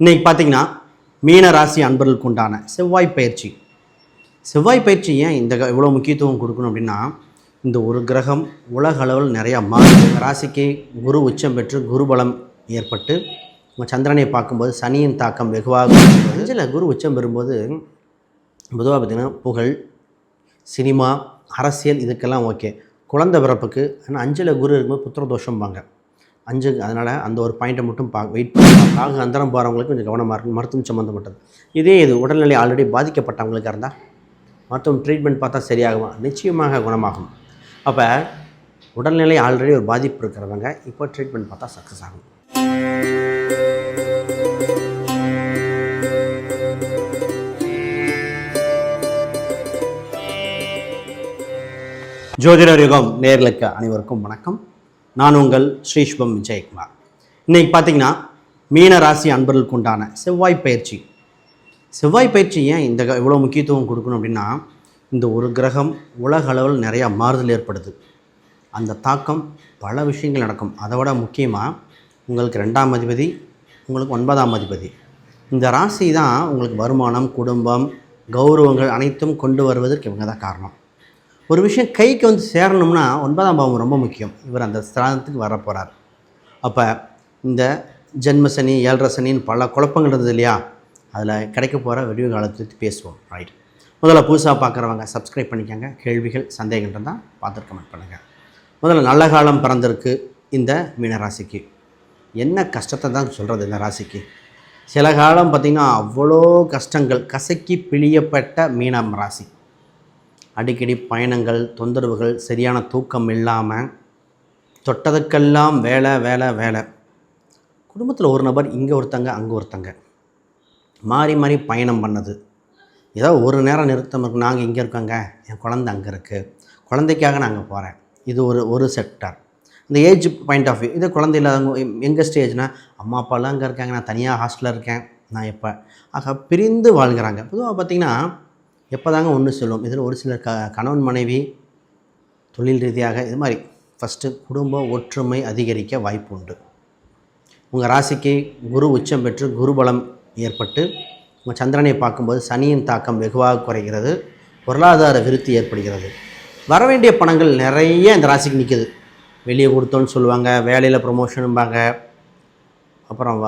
இன்றைக்கி பார்த்தீங்கன்னா மீன ராசி அன்பர்களுக்கு உண்டான செவ்வாய் பயிற்சி. செவ்வாய் பயிற்சி ஏன் இந்த க- இவ்வளோ முக்கியத்துவம் கொடுக்கணும் அப்படின்னா இந்த ஒரு கிரகம் உலக அளவில் நிறையா மாறுது ராசிக்கு குரு உச்சம் பெற்று குரு பலம் ஏற்பட்டு நம்ம சந்திரனை பார்க்கும்போது சனியின் தாக்கம் வெகுவாக அஞ்சில் குரு உச்சம் பெறும்போது பொதுவாக பார்த்திங்கன்னா புகழ் சினிமா அரசியல் இதுக்கெல்லாம் ஓகே. குழந்தை பிறப்புக்கு ஆனால் அஞ்சில் குரு இருக்கும்போது புத்திர தோஷம்பாங்க. அஞ்சு அதனால் அந்த ஒரு பாயிண்ட்டை மட்டும் பா வெயிட் பண்ணி ராகு அந்தரம் போகிறவங்களுக்கு கொஞ்சம் கவனமாக இருக்கும் மருத்துவம் சம்மந்தப்பட்டது இதே இது உடல்நிலை ஆல்ரெடி பாதிக்கப்பட்டவங்களுக்கு இருந்தால் மருத்துவம் ட்ரீட்மெண்ட் பார்த்தா சரியாகுமா? நிச்சயமாக குணமாகும். அப்போ உடல்நிலை ஆல்ரெடி ஒரு பாதிப்பு இருக்கிறவங்க இப்போ ட்ரீட்மெண்ட் பார்த்தா சக்ஸஸ் ஆகும். ஜோதிடர் யுகம் நேர்களுக்கு அனைவருக்கும் வணக்கம். நான் உங்கள் ஸ்ரீஷ்பம் விஜயகுமார். இன்றைக்கி பார்த்தீங்கன்னா மீன ராசி அன்பர்களுக்கு உண்டான செவ்வாய் பயிற்சி. செவ்வாய் பயிற்சி ஏன் இந்த க- இவ்வளோ முக்கியத்துவம் கொடுக்கணும் அப்படின்னா இந்த ஒரு கிரகம் உலக அளவில் நிறையா மாறுதல் ஏற்படுது. அந்த தாக்கம் பல விஷயங்கள் நடக்கும். அதை விட முக்கியமாக உங்களுக்கு ரெண்டாம் அதிபதி உங்களுக்கு ஒன்பதாம் அதிபதி. இந்த ராசி தான் உங்களுக்கு வருமானம் குடும்பம் கௌரவங்கள் அனைத்தும் கொண்டு வருவதற்கு இவங்க தான் காரணம். ஒரு விஷயம் கைக்கு வந்து சேரணும்னா ஒன்பதாம் பாவம் ரொம்ப முக்கியம். இவர் அந்த ஸ்தானத்துக்கு வர போகிறார் அப்போ இந்த ஜென்மசனி ஏழரசனின்னு பல குழப்பங்கள் இருந்தது இல்லையா? அதில் கிடைக்க போகிற விடிவு காலத்தை பேசுவோம். ரைட் முதல்ல புதுசாக பார்க்குறவங்க சப்ஸ்கிரைப் பண்ணிக்கோங்க. கேள்விகள் சந்தேகங்கள் இருந்தால் பார்த்துட்டு கமெண்ட் பண்ணுங்கள் முதல்ல நல்ல காலம் பிறந்திருக்கு இந்த மீனராசிக்கு என்ன கஷ்டத்தை தான் சொல்கிறது இந்த ராசிக்கு? சில காலம் பார்த்திங்கன்னா அவ்வளோ கஷ்டங்கள். கசக்கி பிழியப்பட்ட மீனம் ராசி. அடிக்கடி பயணங்கள் தொந்தரவுகள் சரியான தூக்கம் இல்லாமல் தொட்டதுக்கெல்லாம் வேலை வேலை வேலை. குடும்பத்தில் ஒரு நபர் இங்கே ஒருத்தங்க அங்கே ஒருத்தங்க. மாறி மாறி பயணம் பண்ணது. ஏதோ ஒரு நேரம் நிறுத்தம் இருக்கு. நாங்கள் இங்கே இருக்கோங்க. என் குழந்தை அங்கே இருக்குது குழந்தைக்காக நாங்கள் போகிறேன் இது ஒரு ஒரு செக்டர் இந்த ஏஜ் பாயிண்ட் ஆஃப் வியூ இது குழந்தை இல்லாதவங்க எங்கள் ஸ்டேஜ்னால் அம்மா அப்பாலாம் அங்கே இருக்காங்க. நான் தனியாக ஹாஸ்டலில் இருக்கேன். நான் எப்போ ஆக பிரிந்து வாழ்கிறாங்க. பொதுவாக பார்த்திங்கன்னா எப்போ தாங்க ஒன்று சொல்லுவோம் இதில் ஒரு சிலர் க கணவன் மனைவி தொழில் ரீதியாக இது மாதிரி. ஃபஸ்ட்டு குடும்ப ஒற்றுமை அதிகரிக்க வாய்ப்பு உண்டு. உங்கள் ராசிக்கு குரு உச்சம் பெற்று குருபலம் ஏற்பட்டு உங்கள் சந்திரனை பார்க்கும்போது சனியின் தாக்கம் வெகுவாக குறைகிறது. பொருளாதார விருத்தி ஏற்படுகிறது. வர வேண்டிய பணங்கள் நிறைய இந்த ராசிக்கு நிற்குது வெளியே கொடுத்தோன்னு சொல்லுவாங்க வேலையில் ப்ரொமோஷனும்பாங்க அப்புறம்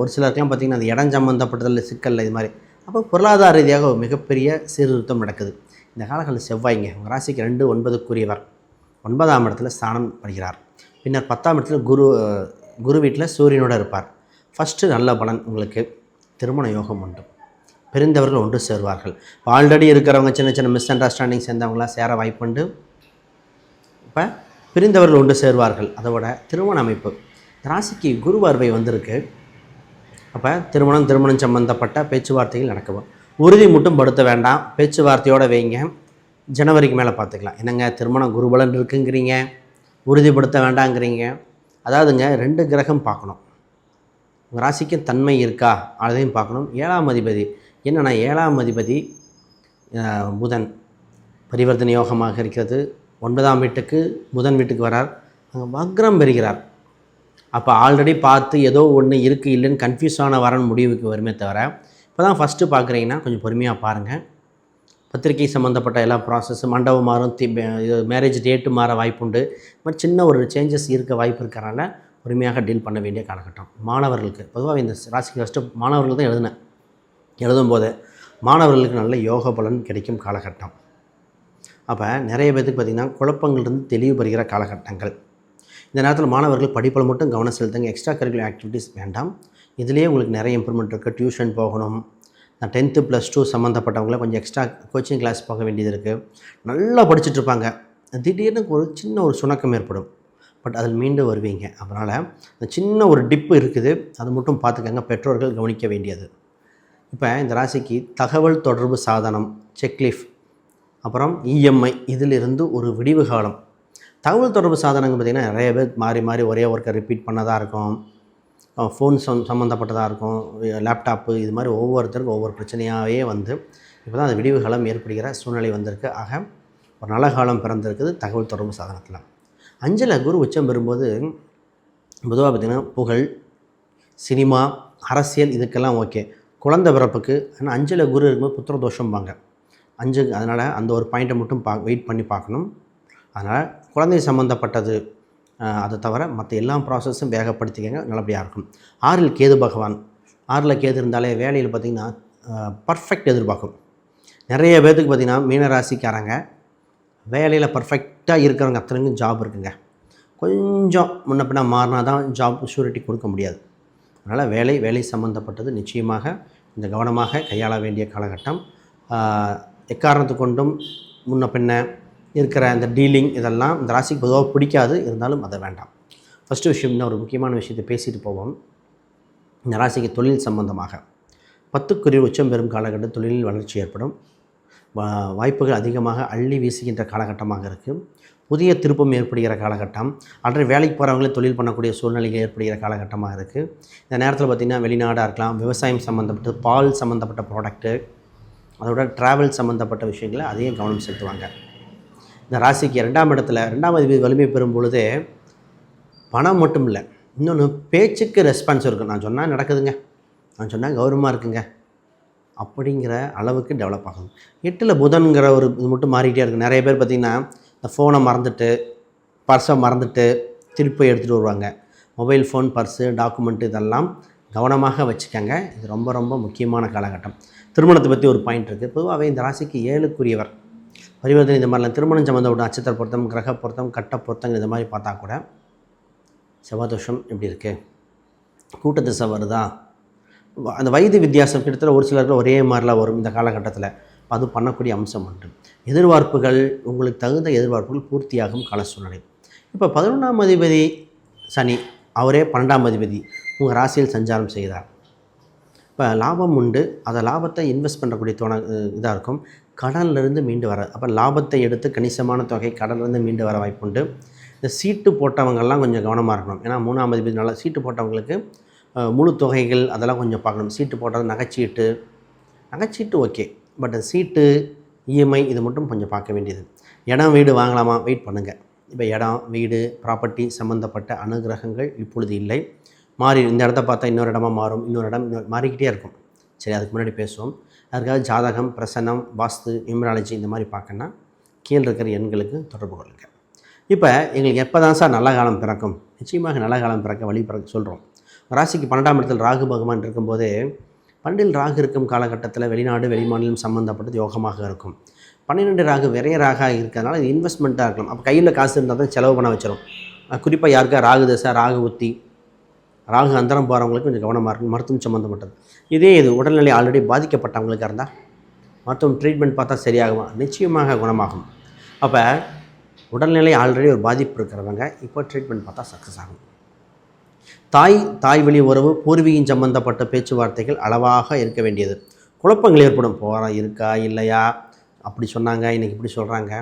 ஒரு சிலருக்கெலாம் பார்த்திங்கன்னா அந்த இடம் சம்மந்தப்பட்டதில் சிக்கல் இது மாதிரி. அப்போ பொருளாதார ரீதியாக ஒரு மிகப்பெரிய சீர்திருத்தம் நடக்குது. இந்த காலங்களில் செவ்வாய்ங்க உங்கள் ராசிக்கு ரெண்டு ஒன்பதுக்குரியவர். ஒன்பதாம் இடத்துல ஸ்தானம் படுகிறார். பின்னர் பத்தாம் இடத்துல குரு குரு வீட்டில் சூரியனோட இருப்பார். ஃபஸ்ட்டு நல்ல பலன் உங்களுக்கு திருமண யோகம் உண்டு. பிரிந்தவர்கள் ஒன்று சேருவார்கள். ஆல்ரெடி இருக்கிறவங்க சின்ன சின்ன மிஸ் அண்டர்ஸ்டாண்டிங் சேர்ந்தவங்களாம் சேர வாய்ப்புண்டு இப்போ பிரிந்தவர்கள் ஒன்று சேருவார்கள். அதோட திருமண அமைப்பு. ராசிக்கு குரு பார்வை வந்திருக்கு. அப்போ திருமணம் திருமணம் சம்பந்தப்பட்ட பேச்சுவார்த்தைகள் நடக்கும் உறுதி மட்டும் படுத்த வேண்டாம். பேச்சுவார்த்தையோடு வைங்க. ஜனவரிக்கு மேலே பார்த்துக்கலாம் என்னங்க திருமணம் குருபலன் இருக்குங்கிறீங்க? உறுதிப்படுத்த வேண்டாங்கிறீங்க? அதாவதுங்க ரெண்டு கிரகம் பார்க்கணும். உங்கள் ராசிக்கு தன்மை இருக்கா? அதையும் பார்க்கணும். ஏழாம் அதிபதி. என்னென்னா ஏழாம் அதிபதி புதன். பரிவர்த்தனை யோகமாக இருக்கிறது. ஒன்பதாம் வீட்டுக்கு புதன் வீட்டுக்கு வரார். அங்கே வக்ரம் பெறுகிறார். அப்போ ஆல்ரெடி பார்த்து ஏதோ ஒன்று இருக்குது இல்லைன்னு கன்ஃபியூஸ் ஆன வரன் முடிவுக்கு வருமே தவிர இப்போ தான் ஃபஸ்ட்டு பார்க்குறீங்கன்னா கொஞ்சம் பொறுமையாக பாருங்கள் பத்திரிகை சம்மந்தப்பட்ட எல்லா ப்ராசஸும் மண்டபம் மாறும் தி மேரேஜ் டேட்டு மாற வாய்ப்புண்டு. இது மாதிரி சின்ன ஒரு சேஞ்சஸ் இருக்க வாய்ப்பு இருக்கிறனால பொறுமையாக டீல் பண்ண வேண்டிய காலகட்டம். மாணவர்களுக்கு பொதுவாக இந்த ராசிக்கு ஃபஸ்ட்டு மாணவர்கள் தான் எழுதினேன். எழுதும் போது மாணவர்களுக்கு நல்ல யோக பலன் கிடைக்கும் காலகட்டம். அப்போ நிறைய பேர்த்துக்கு பார்த்திங்கன்னா குழப்பங்கள்லேருந்து தெளிவு பெறுகிற காலகட்டங்கள். இந்த நேரத்தில் மாணவர்கள் படிப்பில் மட்டும் கவனம் செலுத்துங்க. எக்ஸ்ட்ரா கரிக்குலர் ஆக்டிவிட்டீஸ் வேண்டாம். இதுலேயே உங்களுக்கு நிறைய இம்ப்ரூவ்மெண்ட் இருக்குது டியூஷன் போகணும். நான் டென்த்து ப்ளஸ் டூ சம்மந்தப்பட்டவங்கள கொஞ்சம் எக்ஸ்ட்ரா கோச்சிங் கிளாஸ் போக வேண்டியது இருக்குது நல்லா படிச்சுட்டு இருப்பாங்க. திடீர்னு ஒரு சின்ன ஒரு சுணக்கம் ஏற்படும். பட் அதில் மீண்டும் வருவீங்க. அதனால் அந்த சின்ன ஒரு டிப்பு இருக்குது. அது மட்டும் பார்த்துக்கங்க. பெற்றோர்கள் கவனிக்க வேண்டியது. இப்போ இந்த ராசிக்கு தகவல் தொடர்பு சாதனம் செக்லிஃப் அப்புறம் இஎம்ஐ இதிலிருந்து ஒரு விடிவு காலம். தகவல் தொடர்பு சாதனங்கள் பார்த்திங்கன்னா நிறைய பேர் மாறி மாறி ஒரே ஒர்க்கை ரிப்பீட் பண்ணதாக இருக்கும். ஃபோன் சம் சம்மந்தப்பட்டதாக இருக்கும். லேப்டாப்பு இது மாதிரி ஒவ்வொருத்தருக்கும் ஒவ்வொரு பிரச்சனையாகவே வந்து இப்போ தான் அந்த விடிவுகாலம் ஏற்படுகிற சூழ்நிலை வந்திருக்கு. ஆக ஒரு நல்ல காலம் பிறந்திருக்குது தகவல் தொடர்பு சாதனத்தில். அஞ்சில் குரு உச்சம் பெறும்போது பொதுவாக பார்த்திங்கன்னா புகழ் சினிமா அரசியல் இதுக்கெல்லாம் ஓகே குழந்தை பிறப்புக்கு ஆனால் அஞ்சில் குரு இருக்கும்போது புத்திர தோஷம்பாங்க. அஞ்சு அதனால் அந்த ஒரு பாயிண்ட்டை மட்டும் பா வெயிட் பண்ணி பார்க்கணும். அதனால் குழந்தை சம்மந்தப்பட்டது அதை தவிர மற்ற எல்லா ப்ராசஸும் வேகப்படுத்திக்கங்க நல்லபடியாக இருக்கும். ஆறில் கேது பகவான். ஆறில் கேது இருந்தாலே வேலையில் பார்த்திங்கன்னா பர்ஃபெக்ட் எதிர்பார்க்கும். நிறைய பேர்த்துக்கு பார்த்திங்கன்னா மீனராசிக்காரங்க வேலையில் பர்ஃபெக்டாக இருக்கிறவங்க அத்தனைக்கும் ஜாப் இருக்குங்க. கொஞ்சம் முன்ன பின்ன மாறினா தான் ஜாப் ஷூரிட்டி கொடுக்க முடியாது. அதனால் வேலை வேலை சம்மந்தப்பட்டது நிச்சயமாக இந்த கவனமாக கையாள வேண்டிய காலகட்டம். எக்காரணத்து கொண்டும் முன்ன பின்ன இருக்கிற அந்த டீலிங் இதெல்லாம் இந்த ராசிக்கு பொதுவாக பிடிக்காது இருந்தாலும் அதை வேண்டாம். ஃபஸ்ட்டு விஷயம் இன்னும் ஒரு முக்கியமான விஷயத்தை பேசிட்டு போவோம். இந்த ராசிக்கு தொழில் சம்பந்தமாக. பத்துக்குரிய உச்சம் பெறும் காலகட்டம் தொழிலில் வளர்ச்சி ஏற்படும். வா- வாய்ப்புகள் அதிகமாக அள்ளி வீசுகின்ற காலகட்டமாக இருக்குது புதிய திருப்பம் ஏற்படுகிற காலகட்டம். ஆல்ரெடி வேலைக்கு போகிறவங்களே தொழில் பண்ணக்கூடிய சூழ்நிலைகள் ஏற்படுகிற காலகட்டமாக இருக்குது இந்த நேரத்தில் பார்த்திங்கன்னா வெளிநாடாக இருக்கலாம் விவசாயம் சம்மந்தப்பட்ட பால் சம்மந்தப்பட்ட ப்ராடக்ட்டு அதோட ட்ராவல் சம்மந்தப்பட்ட விஷயங்களை அதையும் கவனம் செலுத்துவாங்க. இந்த ராசிக்கு ரெண்டாம் இடத்துல ரெண்டாம் அதிபதி வலிமை பெறும் பொழுது பணம் மட்டும் இல்லை. இன்னொன்று பேச்சுக்கு ரெஸ்பான்ஸ் இருக்கும் நான் சொன்னால் நடக்குதுங்க. நான் சொன்னால் கௌரவமாக இருக்குங்க. அப்படிங்கிற அளவுக்கு டெவலப் ஆகும். எட்டில் புதன்கிற ஒரு இது மட்டும் மாறிக்கிட்டே இருக்குது நிறைய பேர் பார்த்திங்கன்னா இந்த ஃபோனை மறந்துட்டு பர்ஸை மறந்துட்டு திருப்பி எடுத்துகிட்டு வருவாங்க. மொபைல் ஃபோன் பர்ஸு டாக்குமெண்ட் இதெல்லாம் கவனமாக வச்சுக்கோங்க. இது ரொம்ப ரொம்ப முக்கியமான காலகட்டம். திருமணத்தை பற்றி ஒரு பாயிண்ட் இருக்குது பொதுவாகவே இந்த ராசிக்கு ஏழுக்குரியவர். பரிவர்த்தனை இந்த மாதிரிலாம் திருமணம் சம்மந்தப்பட்ட நட்சத்திர பொருத்தம் கிரக பொருத்தம் கட்ட பொருத்தம் இந்த மாதிரி பார்த்தா கூட செவ்வாதோஷம் எப்படி இருக்குது கூட்ட திசை வருதா? அந்த வயது வித்தியாசம் கிட்டத்தட்ட ஒரு சிலருக்கு ஒரே மாதிரிலாம் வரும் இந்த காலகட்டத்தில். அது பண்ணக்கூடிய அம்சம் உண்டு. எதிர்பார்ப்புகள் உங்களுக்கு தகுந்த எதிர்பார்ப்புகள் பூர்த்தியாகும் கால சூழ்நிலை. இப்போ பதினொன்றாம் அதிபதி சனி அவரே பன்னெண்டாம் அதிபதி. உங்கள் ராசியில் சஞ்சாரம் செய்கிறார் இப்போ லாபம் உண்டு. அந்த லாபத்தை இன்வெஸ்ட் பண்ணக்கூடிய தோண இதாக இருக்கும். கடன்லேருந்து மீண்டு வர அப்போ லாபத்தை எடுத்து கணிசமான தொகை கடன்லேருந்து மீண்டு வர வாய்ப்புண்டு. இந்த சீட்டு போட்டவங்கள்லாம் கொஞ்சம் கவனமாக இருக்கணும். ஏன்னா மூணாம் அதிபதி நல்லா சீட்டு போட்டவங்களுக்கு முழு தொகைகள் அதெல்லாம் கொஞ்சம் பார்க்கணும். சீட்டு போட்டது நகைச்சீட்டு. நகைச்சீட்டு ஓகே. பட் சீட்டு இஎம்ஐ இது மட்டும் கொஞ்சம் பார்க்க வேண்டியது. இடம் வீடு வாங்கலாமா? வெயிட் பண்ணுங்கள் இப்போ இடம் வீடு ப்ராப்பர்ட்டி சம்மந்தப்பட்ட அனுகிரகங்கள் இப்பொழுது இல்லை. மாறி இந்த இடத்த பார்த்தா இன்னொரு இடமா மாறும் இன்னொரு இடம் இன்னொரு மாறிக்கிட்டே இருக்கும். சரி அதுக்கு முன்னாடி பேசுவோம். அதுக்காக ஜாதகம் பிரசன்னம் வாஸ்து நியூமராலஜி இந்த மாதிரி பார்க்கணுன்னா கீழே இருக்கிற எண்களுக்கு தொடர்பு கொள்ளுங்க. இப்போ எங்களுக்கு எப்போ தான் சார் நல்ல காலம் பிறக்கும்? நிச்சயமாக நல்ல காலம் பிறக்க வழி பிறக்க சொல்கிறோம் ராசிக்கு பன்னெண்டாம் இடத்தில் ராகு பகவான் இருக்கும்போது பண்டில் ராகு இருக்கும் காலகட்டத்தில் வெளிநாடு வெளிமாநிலம் சம்மந்தப்பட்டது யோகமாக இருக்கும். பன்னிரெண்டு ராகு விரைய ராகாக இருக்கிறதுனால இது இன்வெஸ்ட்மெண்ட்டாக இருக்கலாம். அப்போ கையில் காசு இருந்தால் தான் செலவு பண்ண வச்சிடும் குறிப்பாக யாருக்கா ராகு தசை ராகு உத்தி ராகு அந்தரம் போகிறவங்களுக்கு கொஞ்சம் கவனமாக இருக்கும் மருத்துவம் சம்மந்தப்பட்டது இதே இது உடல்நிலை ஆல்ரெடி பாதிக்கப்பட்டவங்களுக்கு இருந்தால் மருத்துவம் ட்ரீட்மெண்ட் பார்த்தா சரியாகுமா? நிச்சயமாக குணமாகும். அப்போ உடல்நிலை ஆல்ரெடி ஒரு பாதிப்பு இருக்கிறவங்க இப்போ ட்ரீட்மெண்ட் பார்த்தா சக்ஸஸ் ஆகும். தாய் தாய் வழி உறவு பூர்வீகம் சம்பந்தப்பட்ட பேச்சுவார்த்தைகள் அளவாக இருக்க வேண்டியது. குழப்பங்கள் ஏற்படும். போகிறா இருக்கா இல்லையா? அப்படி சொன்னாங்க இன்றைக்கி இப்படி சொல்கிறாங்க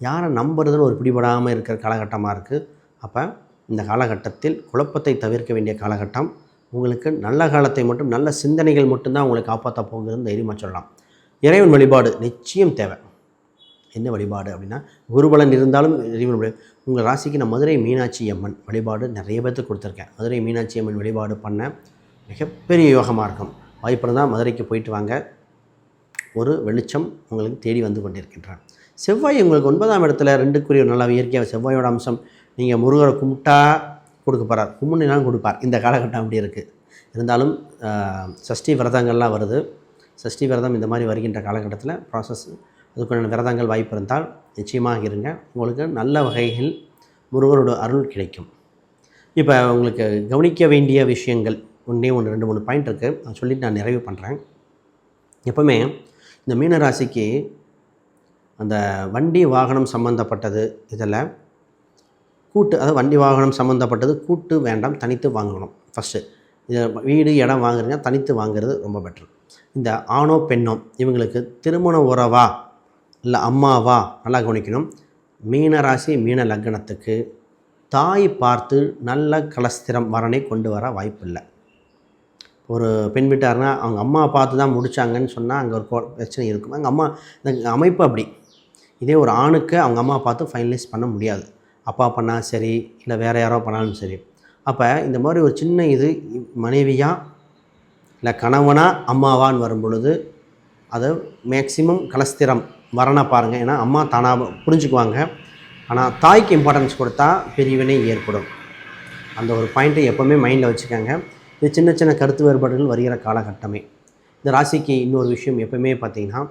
யாரை நம்புறதுன்னு ஒரு பிடிபடாமல் இருக்கிற காலகட்டமாக இருக்குது அப்போ இந்த காலகட்டத்தில் குழப்பத்தை தவிர்க்க வேண்டிய காலகட்டம். உங்களுக்கு நல்ல காலத்தை மட்டும் நல்ல சிந்தனைகள் மட்டும்தான் உங்களை காப்பாற்ற போகுதுன்னு தைரியமாக சொல்லலாம். இறைவன் வழிபாடு நிச்சயம் தேவை. என்ன வழிபாடு அப்படின்னா குருபலன் இருந்தாலும் இறைவன் வழி உங்கள் ராசிக்கு நான் மதுரை மீனாட்சி அம்மன் வழிபாடு நிறைய பேர்த்துக்கு கொடுத்துருக்கேன். மதுரை மீனாட்சி அம்மன் வழிபாடு பண்ண மிகப்பெரிய யோகமாக இருக்கும். வாய்ப்பு மதுரைக்கு போயிட்டு வாங்க. ஒரு வெளிச்சம் உங்களுக்கு தேடி வந்து கொண்டிருக்கின்றான். செவ்வாய் உங்களுக்கு ஒன்பதாம் இடத்துல ரெண்டுக்குரிய நல்லா இயற்கையாக செவ்வாயோட அம்சம். நீங்கள் முருகரை கும்பிட்டா கொடுக்க போகிறார் கும்பினாலும் கொடுப்பார். இந்த காலகட்டம் அப்படி இருக்குது இருந்தாலும் சஷ்டி விரதங்கள்லாம் வருது. சஷ்டி விரதம் இந்த மாதிரி வருகின்ற காலகட்டத்தில் ப்ராசஸ் அதுக்குண்டான விரதங்கள் வாய்ப்பு இருந்தால் நிச்சயமாக இருங்க. உங்களுக்கு நல்ல வகையில் முருகரோட அருள் கிடைக்கும். இப்போ உங்களுக்கு கவனிக்க வேண்டிய விஷயங்கள் ஒன்றே ஒன்று ரெண்டு மூணு பாயிண்ட் இருக்குது அதை சொல்லிட்டு நான் நிறைவு பண்ணுறேன் எப்போவுமே இந்த மீனராசிக்கு அந்த வண்டி வாகனம் சம்மந்தப்பட்டது இதில் கூட்டு அதாவது வண்டி வாகனம் சம்மந்தப்பட்டது கூட்டு வேண்டாம் தனித்து வாங்கணும். ஃபஸ்ட்டு இதை வீடு இடம் வாங்குறீங்க தனித்து வாங்குறது ரொம்ப பெட்டர் இந்த ஆணோ பெண்ணோ இவங்களுக்கு திருமண உறவா இல்லை அம்மாவா நல்லா கவனிக்கணும். மீன ராசி மீன லக்னத்துக்கு தாய் பார்த்து நல்ல கலஸ்திரம் வரனை கொண்டு வர வாய்ப்பில்லை. ஒரு பெண் வீட்டார்னா அவங்க அம்மா பார்த்து தான் முடித்தாங்கன்னு சொன்னால் அங்கே ஒரு கோ- பிரச்சனை இருக்கும். அங்கே அம்மா இந்த அமைப்பு அப்படி. இதே ஒரு ஆணுக்கு அவங்க அம்மா பார்த்து ஃபைனலைஸ் பண்ண முடியாது. அப்பா பண்ணால் சரி இல்லை வேறு யாரோ பண்ணாலும் சரி. அப்போ இந்த மாதிரி ஒரு சின்ன இது மனைவியாக இல்லை கணவனாக அம்மாவான்னு வரும் பொழுது அதை மேக்சிமம் கலஸ்திரம் வரனை பாருங்கள் ஏன்னா அம்மா தானாக புரிஞ்சுக்குவாங்க. ஆனால் தாய்க்கு இம்பார்ட்டன்ஸ் கொடுத்தா பிரிவினை ஏற்படும். அந்த ஒரு பாயிண்ட்டை எப்போவுமே மைண்டில் வச்சுக்கோங்க. இது சின்ன சின்ன கருத்து வேறுபாடுகள் வருகிற காலகட்டமே. இந்த ராசிக்கு இன்னொரு விஷயம் எப்பவுமே பார்த்திங்கன்னா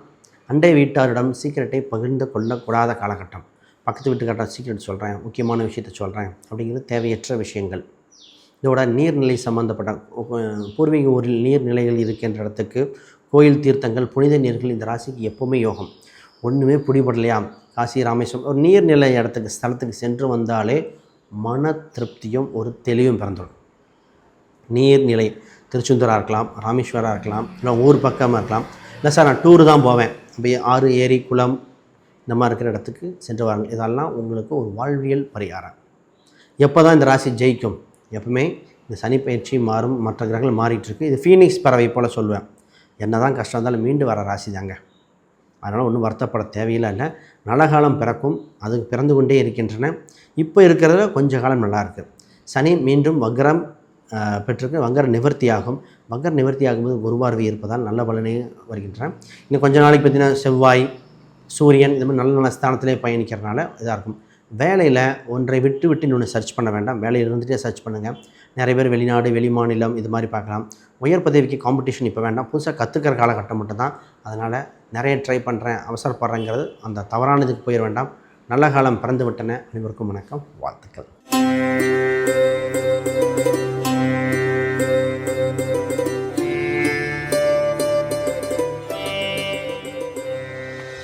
அண்டை வீட்டாரிடம் சீக்கிரட்டை பகிர்ந்து கொள்ளக்கூடாத காலகட்டம். பக்கத்து வீட்டுக்காரட்ட சீக்கிரம் சொல்கிறேன் முக்கியமான விஷயத்த சொல்கிறேன் அப்படிங்கிறது தேவையற்ற விஷயங்கள். இதோட நீர்நிலை சம்மந்தப்பட்ட பூர்வீக ஊரில் நீர்நிலைகள் இருக்கின்ற இடத்துக்கு கோயில் தீர்த்தங்கள் புனித நீர்கள் இந்த ராசிக்கு எப்போவுமே யோகம். ஒன்றுமே பிடிபடலையா? காசி ராமேஸ்வரம் ஒரு நீர்நிலை இடத்துக்கு ஸ்தலத்துக்கு சென்று வந்தாலே மன திருப்தியும் ஒரு தெளிவும் பிறந்துடும். நீர்நிலை திருச்செந்தூராக இருக்கலாம் ராமேஸ்வராக இருக்கலாம் இல்லை ஊர் பக்கமாக இருக்கலாம். இல்லை சார் நான் டூரு தான் போவேன். அப்படியே ஆறு ஏரி குளம் நம்ம இருக்கிற இடத்துக்கு சென்று வாருங்கள். இதெல்லாம் உங்களுக்கு ஒரு வாழ்வியல் பரிகாரம். எப்போ தான் இந்த ராசி ஜெயிக்கும்? எப்பவுமே இந்த சனி பயிற்சி மாறும் மற்ற கிரகங்கள் மாறிட்டு இருக்கு இது ஃபீனிக்ஸ் பறவை போல் சொல்லுவேன். என்ன தான் கஷ்டம் இருந்தாலும் மீண்டு வர ராசி தாங்க. அதனால் ஒன்றும் வருத்தப்பட தேவையில்லை இல்லை. நல்ல காலம் பிறக்கும். அது பிறந்து கொண்டே இருக்கின்றன. இப்போ இருக்கிறத கொஞ்ச காலம் நல்லா இருக்குது சனி மீண்டும் வக்ரம் ஆஹ், பெற்றிருக்கு. வக்கர நிவர்த்தியாகும். வங்கர நிவர்த்தி ஆகும்போது குருவார்வி இருப்பதால் நல்ல பலனே வருகின்றன. இன்னும் கொஞ்ச நாளைக்கு பார்த்தீங்கன்னா செவ்வாய் சூரியன் இந்த மாதிரி நல்ல நல்ல ஸ்தானத்திலே பயணிக்கிறனால இதாக இருக்கும். வேலையில் ஒன்றை விட்டு விட்டு இன்னொன்று சர்ச் பண்ண வேண்டாம். வேலையில் இருந்துகிட்டே சர்ச் பண்ணுங்கள் நிறைய பேர் வெளிநாடு வெளி மாநிலம் இது மாதிரி பார்க்கலாம். உயர் பதவிக்கு காம்படிஷன் இப்போ வேண்டாம். புதுசாக கற்றுக்கிற காலகட்டம் மட்டும்தான். அதனால் நிறைய ட்ரை பண்ணுறேன் அவசரப்படுறேங்கிறது அந்த தவறானதுக்கு போயிட வேண்டாம். நல்ல காலம் பிறந்து விட்டன. அனைவருக்கும் வணக்கம். வாழ்த்துக்கள்.